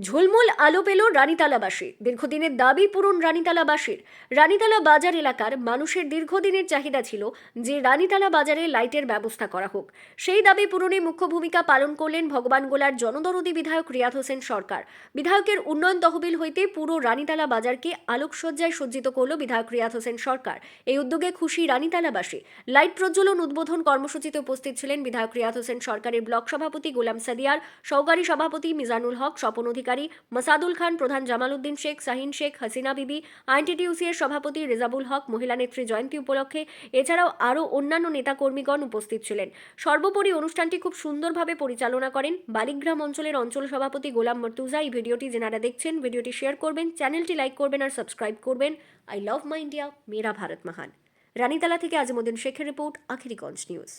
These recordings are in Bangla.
ঝুলমুল আলো পেল রানীতালাবাসী। দীর্ঘদিনের দাবি পূরণ রানীতালাবাসীর। রানীতালা বাজার এলাকার মানুষের দীর্ঘদিনের চাহিদা ছিল যে রানীতালা বাজারে লাইটের ব্যবস্থা করা হোক। সেই দাবি পূরণে মুখ্য ভূমিকা পালন করলেন ভগবানগোলার জনদরদী বিধায়ক রিয়াদ হোসেন সরকার। বিধায়কের উন্নয়ন তহবিল হইতে পুরো রানীতালা বাজারকে আলোকসজ্জায় সজ্জিত করল বিধায়ক রিয়াদ হোসেন সরকার। এই উদ্যোগে খুশি রানীতালাবাসী। লাইট প্রজ্বলন উদ্বোধন কর্মসূচিতে উপস্থিত ছিলেন বিধায়ক রিয়াদ হোসেন সরকারের ব্লক সভাপতি গোলাম সাদিয়ার, সহকারী সভাপতি মিজানুল হক, স্বপন অধিকারী মাসাদুল খান, প্রধান জামাল উদ্দিন শেখ, শাহিন শেখ, হাসিনা বিবি আইনটিটিউসি এর সভাপতি রেজাবুল হক, মহিলা নেত্রী জয়ন্তী উপলক্ষে এছাড়াও আরও অন্যান্য নেতাকর্মীগণ উপস্থিত ছিলেন। সর্বোপরি অনুষ্ঠানটি খুব সুন্দরভাবে পরিচালনা করেন বালিগ্রাম অঞ্চলের অঞ্চল সভাপতি গোলাম মর্তুজা। এই ভিডিওটি যেনারা দেখছেন, ভিডিওটি শেয়ার করবেন, চ্যানেলটি লাইক করবেন আর সাবস্ক্রাইব করবেন। আই লাভ মাই ইন্ডিয়া, মেরা ভারত মহান। রানীতালা থেকে আজিমুদ্দিন শেখের রিপোর্ট আখিরিগঞ্জ নিউজ।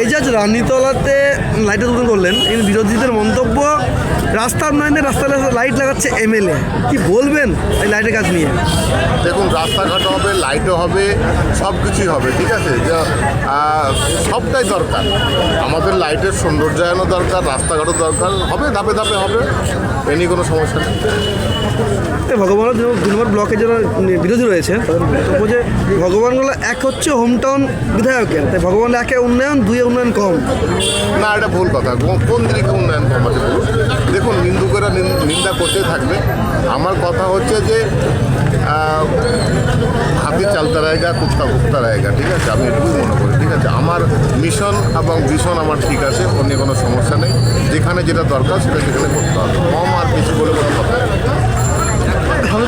এই যে রানীতলাতে লাইটের উদ্বোধন করলেন। এই বিরোধীদের মন্তব্য রাস্তা উন্নয়নে রাস্তায় লাইট লাগাচ্ছে এমএলএ কি বলবেন এই লাইটের কাজ নিয়ে? দেখুন রাস্তাঘাট হবে লাইটও হবে সব কিছুই হবে ঠিক আছে? যা সবটাই দরকার। আমাদের লাইটের সৌন্দর্যায়নও দরকার রাস্তাঘাটও দরকার হবে ধাপে ধাপে হবে এ নিয়ে কোনো সমস্যা নেই। এই ভগবান দু নম্বর ব্লকে যারা বিরোধী রয়েছে যে ভগবানগুলো এক হচ্ছে হোম টাউন বিধায়কের তাই ভগবান একে উন্নয়ন দুয়ে উন্নয়ন কম। না এটা ভুল কথা। কোন- দিকে উন্নয়ন কম আছে? দেখুন নিন্দুকেরা নিন- নিন্দা করতে থাকবে। আমার কথা হচ্ছে যে হাতি চালতা রায়গা কুত্তা কুত্তা রায়গা ঠিক আছে? আমি এটুকুই মনে করি ঠিক আছে? আমার মিশন এবং ভিশন আমার ঠিক আছে অন্য কোনো সমস্যা নেই। যেখানে যেটা দরকার সেটা সেখানে করতে হবে। কম আর কিছু বলে কোনো কথা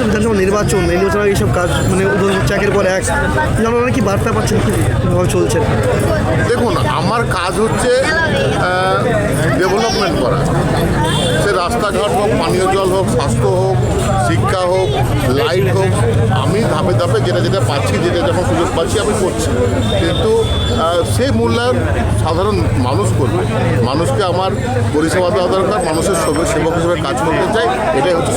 বিধানসভা নির্বাচন এই নির্বাচনের এইসব কাজ মানে হচ্ছে পর এক। যেমন অনেক কি বার্তা পাচ্ছেন কীভাবে চলছে? দেখুন আমার কাজ হচ্ছে ডেভেলপমেন্ট করা। সে রাস্তাঘাট হোক, পানীয় জল হোক, স্বাস্থ্য হোক, শিক্ষা হোক লাইট হোক, আমি ধাপে ধাপে যেটা যেটা পাচ্ছি, যেটা যখন সুযোগ পাচ্ছি, আমি করছি কিন্তু সেই মূল্যায়ন সাধারণ মানুষ করবে মানুষকে আমার পরিষেবা দেওয়া দরকার, মানুষের সেবক হিসেবে কাজ করতে চাই, এটাই হচ্ছে।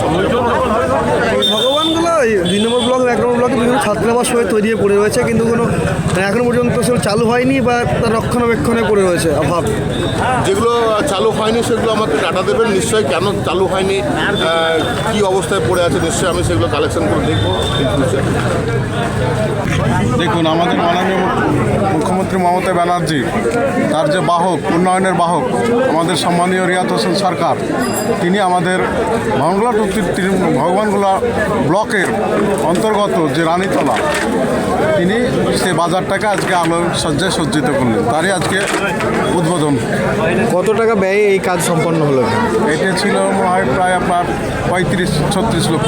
ভগবানগুলো এই দুই নম্বর ব্লক এক নম্বর ছাত্রাবাস হয়ে তৈরি হয়ে পড়ে রয়েছে কিন্তু কোনো এখনও পর্যন্ত সেগুলো চালু হয়নি বা তার রক্ষণাবেক্ষণে পড়ে রয়েছে অভাব যেগুলো চালু হয়নি সেগুলো আমাকে ডাটা দেবেন নিশ্চয়ই কেন চালু হয়নি কি অবস্থায় পড়ে আছে নিশ্চয়ই আমি সেগুলো কালেকশন করে দেখব। দেখুন আমাদের মাননীয় মুখ্যমন্ত্রী মমতা ব্যানার্জি তার যে বাহক উন্নয়নের বাহক আমাদের সম্মানীয় রিয়াত হোসেন সরকার তিনি আমাদের ভগবানগোলা টু তি- তি- ব্লকের অন্তর্গত যে রানীতলা তিনি সে বাজারটাকে আজকে আলো সজ্জায় সজ্জিত করলেন। তারই আজকে উদ্বোধন। কত টাকা ব্যয়ে এই কাজ সম্পন্ন হলো? এটা ছিল মনে হয় প্রায় আপনার পঁয়ত্রিশ ছত্রিশ লক্ষ।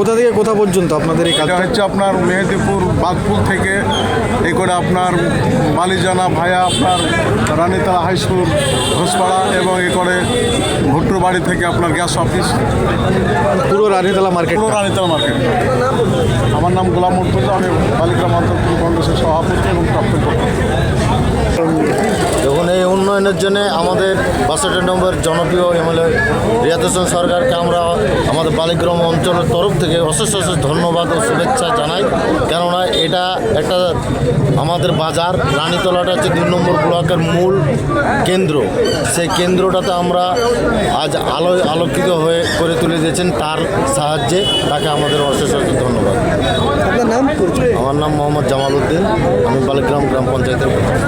কোথা থেকে কোথা পর্যন্ত আপনাদের এই কাজ এটা হচ্ছে আপনার মেহেদিপুর বাদপুর থেকে এ করে আপনার বালিজানা ভায়া আপনার রানীতলা হাই স্কুল ঘোষপাড়া এবং এ করে ভুট্টুর বাড়ি থেকে আপনার গ্যাস অফিস। পুরো রানীতলা মার্কেট পুরো রানীতলা মার্কেট। আমার নাম গোলাম মুর্তুজা আমি বালিগ্রাম অন্তর্পুর কংগ্রেসের সভাপতি এবং প্রাপ্ত এই উন্নয়নের জন্য আমাদের বাষট্টি নম্বর জনপ্রিয় এমএলএ রিয়াদ হোসেন সরকারকে আমরা আমাদের বালিগ্রাম অঞ্চলের তরফ থেকে অশেষ অশেষ ধন্যবাদ ও শুভেচ্ছা জানাই। কেননা এটা একটা আমাদের বাজার রানীতলাটা হচ্ছে দুই নম্বর ব্লকের মূল কেন্দ্র। সেই কেন্দ্রটাতে আমরা আজ আলো আলোকিত হয়ে করে তুলে দিয়েছেন তার সাহায্যে। তাকে আমাদের অশেষ অশেষ ধন্যবাদ। আমার নাম মোহাম্মদ জামাল উদ্দিন। আমি বালিগ্রাম গ্রাম পঞ্চায়েতের প্রধান।